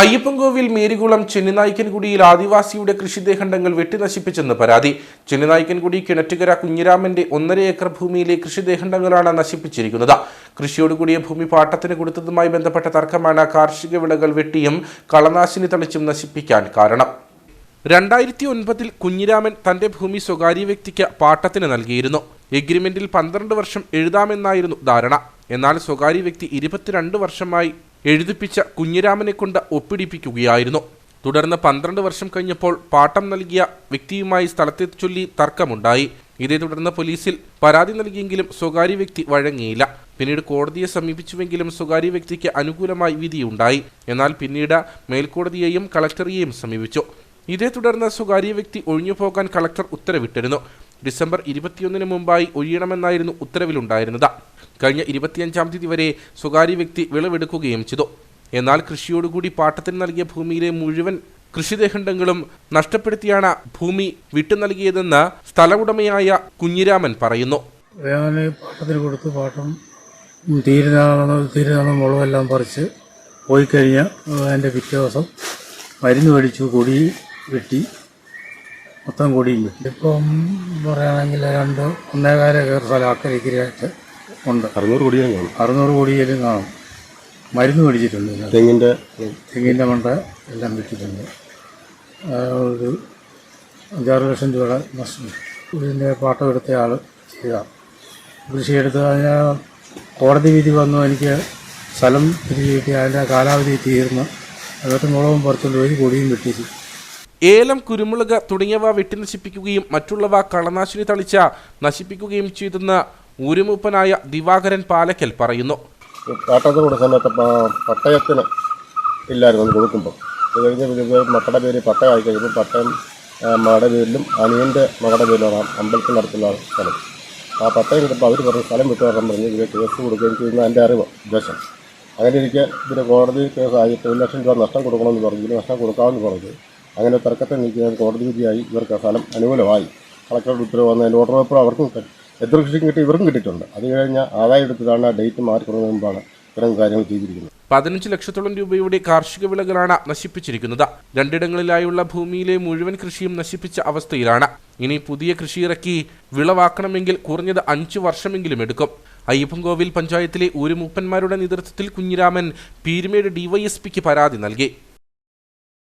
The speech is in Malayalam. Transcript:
അയ്യപ്പൻകോവിൽ മേരികുളം ചെന്നിനായ്ക്കൻകുടിയിൽ ആദിവാസിയുടെ കൃഷിദേഹണ്ഡങ്ങൾ വെട്ടിനശിപ്പിച്ചെന്ന് പരാതി. ചെന്നിനായ്ക്കൻകുടി കിണറ്റുകര കുഞ്ഞിരാമന്റെ ഒന്നര ഏക്കർ ഭൂമിയിലെ കൃഷിദേഹണ്ഡങ്ങളാണ് നശിപ്പിച്ചിരിക്കുന്നത്. കൃഷിയോടുകൂടിയ ഭൂമി പാട്ടത്തിന് കൊടുത്തതുമായി ബന്ധപ്പെട്ട തർക്കമാണ് കാർഷിക വിളകൾ വെട്ടിയും കളനാശിനി തളിച്ചും നശിപ്പിക്കാൻ കാരണം. രണ്ടായിരത്തി ഒൻപതിൽ കുഞ്ഞിരാമൻ തന്റെ ഭൂമി സ്വകാര്യ വ്യക്തിക്ക് പാട്ടത്തിന് നൽകിയിരുന്നു. എഗ്രിമെന്റിൽ പന്ത്രണ്ട് വർഷം എഴുതാമെന്നായിരുന്നു ധാരണ. എന്നാൽ സ്വകാര്യ വ്യക്തി ഇരുപത്തിരണ്ട് വർഷമായി എഴുതിപ്പിച്ച കുഞ്ഞിരാമനെ കൊണ്ട് ഒപ്പിടിപ്പിക്കുകയായിരുന്നു. തുടർന്ന് പന്ത്രണ്ട് വർഷം കഴിഞ്ഞപ്പോൾ പാട്ടം നൽകിയ വ്യക്തിയുമായി സ്ഥലത്തെ ചൊല്ലി തർക്കമുണ്ടായി. ഇതേ തുടർന്ന് പോലീസിൽ പരാതി നൽകിയെങ്കിലും സ്വകാര്യ വ്യക്തി വഴങ്ങിയില്ല. പിന്നീട് കോടതിയെ സമീപിച്ചുവെങ്കിലും സ്വകാര്യ വ്യക്തിക്ക് അനുകൂലമായി വിധിയുണ്ടായി. എന്നാൽ പിന്നീട് മേൽക്കോടതിയെയും കളക്ടറെയും സമീപിച്ചു. ഇതേ തുടർന്ന് സ്വകാര്യ വ്യക്തി ഒഴിഞ്ഞു ഒഴിഞ്ഞുപോകാൻ കളക്ടർ ഉത്തരവിട്ടിരുന്നു. ഡിസംബർ ഇരുപത്തിയൊന്നിന് മുമ്പായി ഒഴിയണമെന്നായിരുന്നു ഉത്തരവിലുണ്ടായിരുന്നത്. കഴിഞ്ഞ ഇരുപത്തിയഞ്ചാം തീയതി വരെ സ്വകാര്യ വ്യക്തി വിളവെടുക്കുകയും ചെയ്തു. എന്നാൽ കൃഷിയോടുകൂടി പാട്ടത്തിന് നൽകിയ ഭൂമിയിലെ മുഴുവൻ കൃഷിദേഹണ്ഡങ്ങളും നഷ്ടപ്പെടുത്തിയാണ് ഭൂമി വിട്ടു നൽകിയതെന്ന് സ്ഥല ഉടമയായ കുഞ്ഞിരാമൻ പറയുന്നു. ഞാൻ പാട്ടത്തിന് കൊടുത്ത് പാട്ടം തീരുന്ന തീരുന്ന മുളകെല്ലാം പറിച്ച് പോയി കഴിഞ്ഞാൽ അതിന്റെ പിറ്റേ ദിവസം മരുന്ന് മേടിച്ചു കൊടി വെട്ടി മൊത്തം കൊടിയും വെട്ടി ഇപ്പം പറയുകയാണെങ്കിൽ രണ്ട് ഒന്നേകാല കയറി സ്ഥലം അക്കരയ്ക്കരയായിട്ട് ഉണ്ട്. അറുന്നൂറ് കോടിയാണ് കാണും. അറുന്നൂറ് കോടിയിലും കാണും. മരുന്ന് മേടിച്ചിട്ടുണ്ട് ഇതിനകത്ത്. തെങ്ങിന്റെ തെങ്ങിന്റെ മണ്ട എല്ലാം വിറ്റിട്ടുണ്ട്. ആ, ഒരു അഞ്ചാറ് ലക്ഷം രൂപയുടെ നഷ്ടം. ഇതിന്റെ പാട്ടം എടുത്ത ആൾ ചെയ്ത. കൃഷിയെടുത്ത് അതിന് കോടതി വിധി വന്നു. എനിക്ക് സ്ഥലം തിരികെ കിട്ടി. അതിന്റെ കാലാവധി തീർന്ന്. എന്നിട്ട് മുളകും പുറത്തുള്ള ഒരു കൊടിയും വെട്ടിച്ചു ഏലം കുരുമുളക് തുടങ്ങിയവ വെട്ടിനശിപ്പിക്കുകയും മറ്റുള്ളവ കളനാശിനി തളിച്ച നശിപ്പിക്കുകയും ചെയ്തെന്ന് ഊരുമൂപ്പനായ ദിവാകരൻ പാലക്കൽ പറയുന്നു. കാട്ടത്ത് പട്ടയത്തിന് ഇല്ലായിരുന്നു കൊടുക്കുമ്പോൾ അത് കഴിഞ്ഞ് മക്കളുടെ പേര് പട്ടയമായി കഴിയുമ്പോൾ പട്ടയം മകളുടെ പേരിലും അനിയന്റെ മകളുടെ പേരിലാണ് അമ്പലത്തിൽ നടത്തുന്ന സ്ഥലം. ആ പട്ടയം കിട്ടുമ്പോൾ അവർ പറഞ്ഞ് സ്ഥലം വിട്ടു വരണം പറഞ്ഞ് ഇവരെ കേസ് കൊടുക്കുകയും ചെയ്യുന്ന എന്റെ അറിവ് ഉദ്ദേശം. അങ്ങനെ ഇരിക്കെ ഇവർ കോടതി കേസായി ഒരു ലക്ഷം രൂപ നഷ്ടം കൊടുക്കണമെന്ന് പറഞ്ഞു. ഇതിന് നഷ്ടം കൊടുക്കാമെന്ന് പറഞ്ഞു. അങ്ങനെ തർക്കത്തെ നീക്കിയത് കോടതി വിധിയായി. ഇവർക്ക് സ്ഥലം അനുകൂലമായി. കളക്ടറുടെ ഉത്തരവ് വന്നതിന്റെ ഓർഡർ പേപ്പർ അവർക്കും എത്ര കൃഷിക്കും കിട്ടി ഇവർക്കും കിട്ടിയിട്ടുണ്ട്. അത് കഴിഞ്ഞ ആദായം എടുത്തതാണ് ഡേറ്റ് മാറിക്കുന്നതിന് മുമ്പാണ് ഇത്തരം കാര്യങ്ങൾ ചെയ്തിരിക്കുന്നത്. പതിനഞ്ച് ലക്ഷത്തോളം രൂപയുടെ കാർഷിക വിളകളാണ് നശിപ്പിച്ചിരിക്കുന്നത്. രണ്ടിടങ്ങളിലായുള്ള ഭൂമിയിലെ മുഴുവൻ കൃഷിയും നശിപ്പിച്ച അവസ്ഥയിലാണ്. ഇനി പുതിയ കൃഷി ഇറക്കി വിളവാക്കണമെങ്കിൽ കുറഞ്ഞത് അഞ്ച് വർഷമെങ്കിലും എടുക്കും. അയ്യപ്പൻകോവിൽ പഞ്ചായത്തിലെ ഒരു മൂപ്പന്മാരുടെ നേതൃത്വത്തിൽ കുഞ്ഞിരാമൻ പീരുമേട് ഡിവൈഎസ്പിക്ക് പരാതി നൽകി.